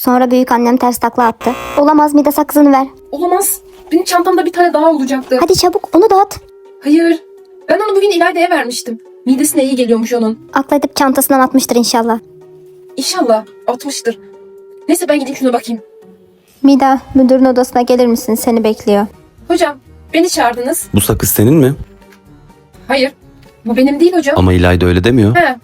Sonra büyük annem ters takla attı. Olamaz Mida sakızını ver. Olamaz. Benim çantamda bir tane daha olacaktı. Hadi çabuk onu dağıt. Hayır. Ben onu bugün İlayda'ya vermiştim. Midesine iyi geliyormuş onun. Akla edip çantasından atmıştır inşallah. İnşallah atmıştır. Neyse ben gideyim şuna bakayım. Mida müdürün odasına gelir misin? Seni bekliyor. Hocam beni çağırdınız. Bu sakız senin mi? Hayır. Bu benim değil hocam. Ama İlayda öyle demiyor. He.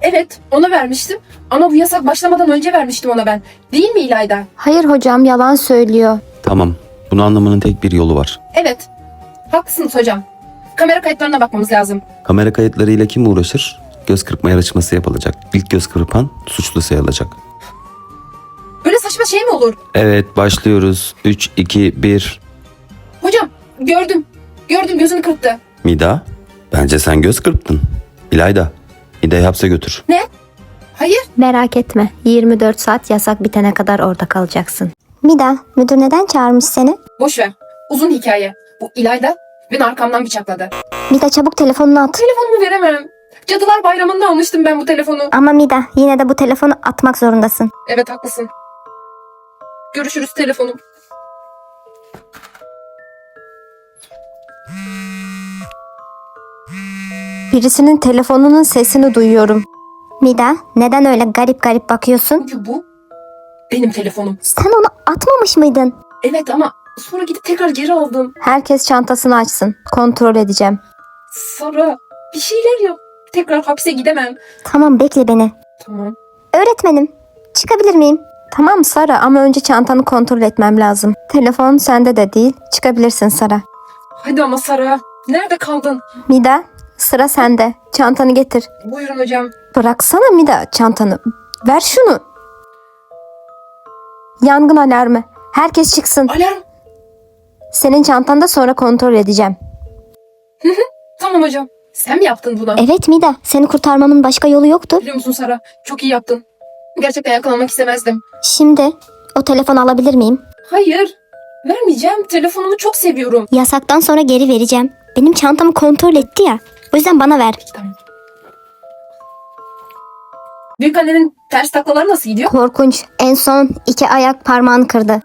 Evet ona vermiştim. Ama bu yasak başlamadan önce vermiştim ona ben. Değil mi İlayda? Hayır hocam yalan söylüyor. Tamam. Bunu anlamanın tek bir yolu var. Evet. Haklısınız hocam. Kamera kayıtlarına bakmamız lazım. Kamera kayıtlarıyla kim uğraşır? Göz kırpma yarışması yapılacak. İlk göz kırpan suçlu sayılacak. Böyle saçma şey mi olur? Evet başlıyoruz. 3, 2, 1. Hocam gördüm. Gördüm gözünü kırptı. Mida, bence sen göz kırptın. İlayda, Mida'yı hapse götür. Hayır. Merak etme. 24 saat yasak bitene kadar orada kalacaksın. Mida, müdür neden çağırmış seni? Boş ver. Uzun hikaye. Bu İlayda beni arkamdan bıçakladı. Mida çabuk telefonunu at. Telefonumu veremem. Cadılar Bayramı'nda almıştım ben bu telefonu. Ama Mida yine de bu telefonu atmak zorundasın. Evet haklısın. Görüşürüz telefonum. Birisinin telefonunun sesini duyuyorum. Mida neden öyle garip garip bakıyorsun? Çünkü bu benim telefonum. Sen onu atmamış mıydın? Evet ama sonra gidip tekrar geri aldım. Herkes çantasını açsın. Kontrol edeceğim. Sara bir şeyler yap. Tekrar hapse gidemem. Tamam bekle beni. Tamam. Öğretmenim çıkabilir miyim? Tamam Sara ama önce çantanı kontrol etmem lazım. Telefon sende de değil. Çıkabilirsin Sara. Hadi ama Sara. Nerede kaldın? Mida sıra sende. Çantanı getir. Buyurun hocam. Bıraksana Mida çantanı. Ver şunu. Yangın alarmı. Herkes çıksın. Alarm. Senin çantanda sonra kontrol edeceğim. Tamam hocam. Sen mi yaptın bunu? Evet Mida, seni kurtarmamın başka yolu yoktu. Biliyor musun Sara? Çok iyi yaptın. Gerçekten yakalanmak istemezdim. Şimdi o telefonu alabilir miyim? Hayır. Vermeyeceğim. Telefonumu çok seviyorum. Yasaktan sonra geri vereceğim. Benim çantamı kontrol etti ya. O yüzden bana ver. Tamam. Büyük annenin ters taklaları nasıl gidiyor? Korkunç. En son iki ayak parmağını kırdı.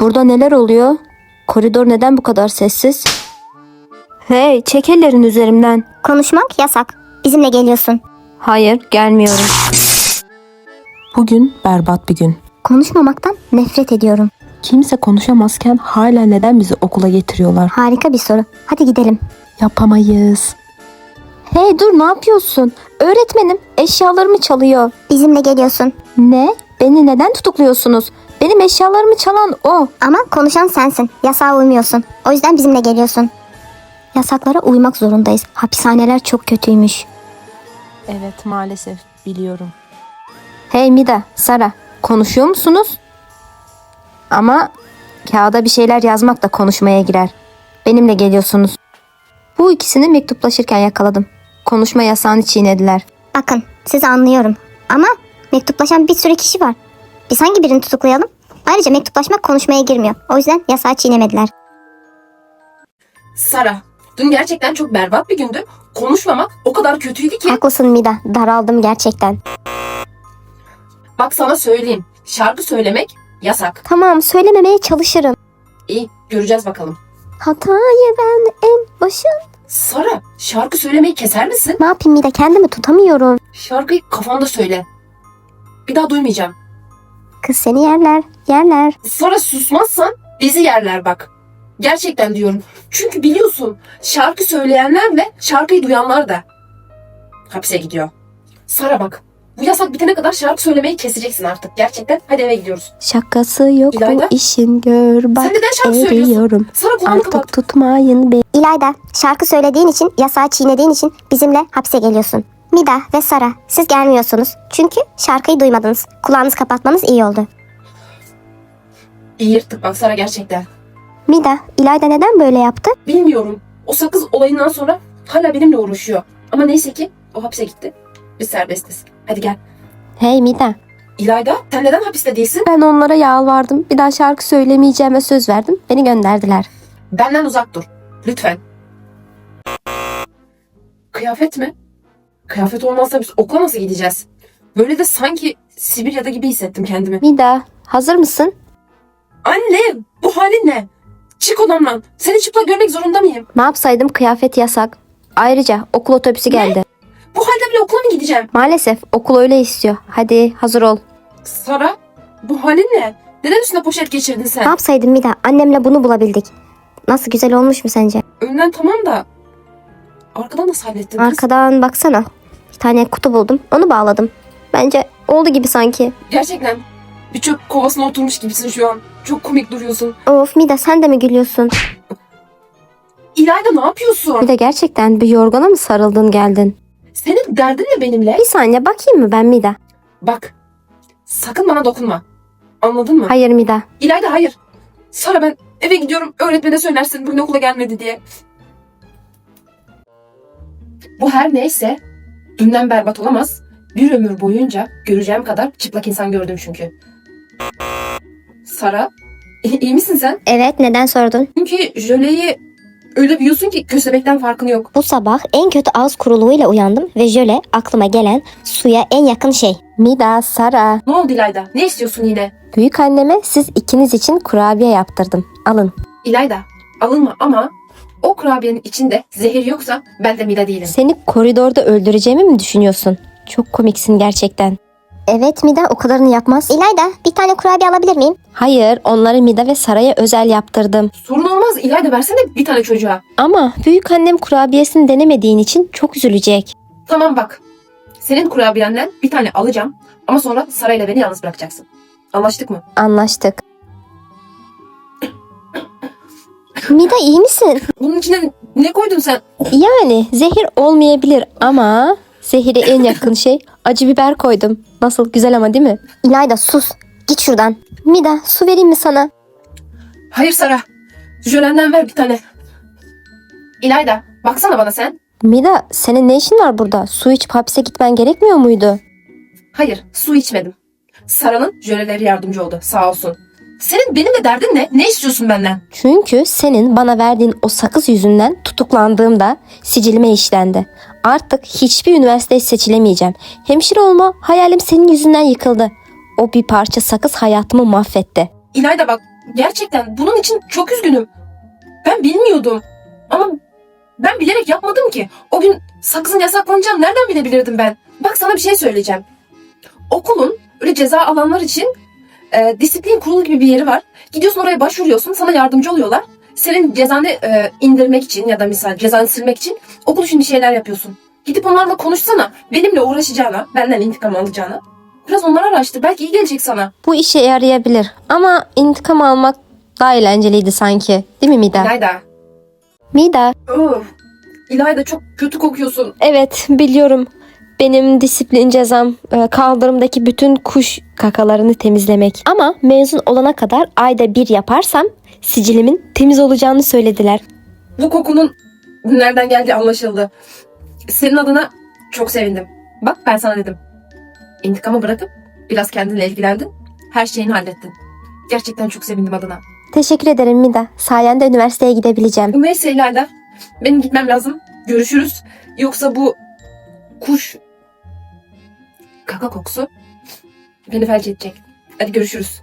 Burada neler oluyor? Koridor neden bu kadar sessiz? Hey, çek ellerin üzerimden. Konuşmak yasak. Bizimle geliyorsun. Hayır, gelmiyorum. Bugün berbat bir gün. Konuşmamaktan nefret ediyorum. Kimse konuşamazken hala neden bizi okula getiriyorlar? Harika bir soru. Hadi gidelim. Yapamayız. Hey dur ne yapıyorsun? Öğretmenim eşyalarımı çalıyor. Bizimle geliyorsun. Ne? Beni neden tutukluyorsunuz? Benim eşyalarımı çalan o. Ama konuşan sensin. Yasağa uymuyorsun. O yüzden bizimle geliyorsun. Yasaklara uymak zorundayız. Hapishaneler çok kötüymüş. Evet maalesef biliyorum. Hey Mida, Sara konuşuyor musunuz? Ama kağıda bir şeyler yazmak da konuşmaya girer. Benimle geliyorsunuz. Bu ikisini mektuplaşırken yakaladım. Konuşma yasağını çiğnediler. Bakın sizi anlıyorum ama mektuplaşan bir sürü kişi var. Biz hangi birini tutuklayalım? Ayrıca mektuplaşmak konuşmaya girmiyor. O yüzden yasağı çiğnemediler. Sara. Dün gerçekten çok berbat bir gündü. Konuşmamak o kadar kötüydü ki. Haklısın Mida, daraldım gerçekten. Bak sana söyleyeyim. Şarkı söylemek yasak. Tamam, söylememeye çalışırım. İyi göreceğiz bakalım. Hatayı ben en başın... Sara şarkı söylemeyi keser misin? Ne yapayım Mida, kendimi tutamıyorum. Şarkıyı kafanda söyle. Bir daha duymayacağım. Kız seni yerler, yerler. Sara susmazsan bizi yerler bak. Gerçekten diyorum. Çünkü biliyorsun şarkı söyleyenlerle şarkıyı duyanlar da hapse gidiyor. Sara bak. Bu yasak bitene kadar şarkı söylemeyi keseceksin artık. Gerçekten. Hadi eve gidiyoruz. Şakası yok İlayda? bu işin gör bak Sen neden şarkı söylüyorsun? Sara kulağını kapat. Artık tutmayın beni. İlayda şarkı söylediğin için yasağı çiğnediğin için bizimle hapse geliyorsun. Mida ve Sara siz gelmiyorsunuz. Çünkü şarkıyı duymadınız. Kulağınızı kapatmanız iyi oldu. İyi yırttık bak Sara gerçekten. Mida, İlayda neden böyle yaptı? Bilmiyorum. O sakız olayından sonra hala benimle uğraşıyor. Ama neyse ki o hapse gitti. Biz serbestiz. Hadi gel. Hey Mida, İlayda sen neden hapiste değilsin? ben onlara yalvardım. Bir daha şarkı söylemeyeceğime söz verdim. Beni gönderdiler. Benden uzak dur. Lütfen. Kıyafet mi? Kıyafet olmazsa biz okula nasıl gideceğiz? Böyle de sanki Sibirya'da gibi hissettim kendimi. Mida hazır mısın? Anne bu halin ne? Çık odamdan. Seni çıplak görmek zorunda mıyım? Ne yapsaydım kıyafet yasak. Ayrıca okul otobüsü geldi. Bu halde bile okula mı gideceğim? Maalesef okul öyle istiyor. Hadi hazır ol. Sara bu halin ne? Neden üstüne poşet geçirdin Ne sen? yapsaydım Mida? Annemle bunu bulabildik. Nasıl güzel olmuş mu sence? Önden tamam da arkadan nasıl hallettin kız? Arkadan baksana. Bir tane kutu buldum. Onu bağladım. Bence oldu gibi sanki. Gerçekten bir çöp kovasına oturmuş gibisin şu an. Çok komik duruyorsun. Of Mida sen de mi gülüyorsun? İlayda ne yapıyorsun? Bir de gerçekten bir yorgana mı sarıldın geldin? Senin derdin ne benimle? Bir saniye bakayım mı ben Mida? Bak sakın bana dokunma. Anladın mı? Hayır Mida. İlayda hayır. Sara ben eve gidiyorum öğretmene söylersin bugün okula gelmedi diye. Bu her neyse dünden berbat olamaz. Bir ömür boyunca göreceğim kadar çıplak insan gördüm çünkü. Sara iyi misin sen? Evet neden sordun? Çünkü jöleyi öyle büyüyorsun ki köstebekten farkın yok. Bu sabah en kötü ağız kuruluğuyla uyandım ve jöle aklıma gelen suya en yakın şey. Mida, Sara. Ne oldu İlayda? Ne istiyorsun yine? Büyük anneme siz ikiniz için kurabiye yaptırdım. Alın. İlayda alınma ama o kurabiyenin içinde zehir yoksa ben de Mila değilim. Seni koridorda öldüreceğimi mi düşünüyorsun? Çok komiksin gerçekten. Evet Mida o kadarını yapmaz. İlayda bir tane kurabiye alabilir miyim? Hayır onları Mida ve Sara'ya özel yaptırdım. Sorun olmaz İlayda versene bir tane çocuğa. Ama büyük annem kurabiyesini denemediğin için çok üzülecek. Tamam bak. Senin kurabiyenden bir tane alacağım ama sonra Sarayla beni yalnız bırakacaksın. Anlaştık mı? Anlaştık. Mida iyi misin? Bunun içine ne koydun sen? Yani zehir olmayabilir ama zehire en yakın şey acı biber koydum. Nasıl güzel ama değil mi? İlayda sus. Git şuradan. Mida su vereyim mi sana? Hayır Sara. Jölenden ver bir tane. İlayda baksana bana sen. Mida senin ne işin var burada? Su içip hapse gitmen gerekmiyor muydu? Hayır su içmedim. Sara'nın jöleleri yardımcı oldu sağ olsun. Senin benimle derdin ne? Ne istiyorsun benden? Çünkü senin bana verdiğin o sakız yüzünden tutuklandığımda sicilime işlendi. Artık hiçbir üniversiteye seçilemeyeceğim. Hemşire olma hayalim senin yüzünden yıkıldı. O bir parça sakız hayatımı mahvetti. İlayda bak gerçekten bunun için çok üzgünüm. Ben bilmiyordum. Ama ben bilerek yapmadım ki. O gün sakızın yasaklanacağını nereden bilebilirdim ben? Bak sana bir şey söyleyeceğim. Okulun öyle ceza alanlar için e, disiplin kurulu gibi bir yeri var. Gidiyorsun oraya başvuruyorsun sana yardımcı oluyorlar. Senin cezanı e, indirmek için ya da misal cezanı silmek için okul için bir şeyler yapıyorsun. Gidip onlarla konuşsana. Benimle uğraşacağına, benden intikam alacağına. Biraz onları araştır. Belki iyi gelecek sana. Bu işe yarayabilir ama intikam almak daha eğlenceliydi sanki. Değil mi Mida? İlayda. Mida. Of. İlayda çok kötü kokuyorsun. Evet biliyorum. Benim disiplin cezam e, kaldırımdaki bütün kuş kakalarını temizlemek. Ama mezun olana kadar ayda bir yaparsam sicilimin temiz olacağını söylediler. Bu kokunun nereden geldiği anlaşıldı. Senin adına çok sevindim. Bak ben sana dedim. İntikamı bırakıp biraz kendinle ilgilendin. Her şeyini hallettin. Gerçekten çok sevindim adına. Teşekkür ederim Mida. Sayende üniversiteye gidebileceğim. Neyse İlayda. Benim gitmem lazım. Görüşürüz. Yoksa bu kuş kaka kokusu beni felç edecek. Hadi görüşürüz.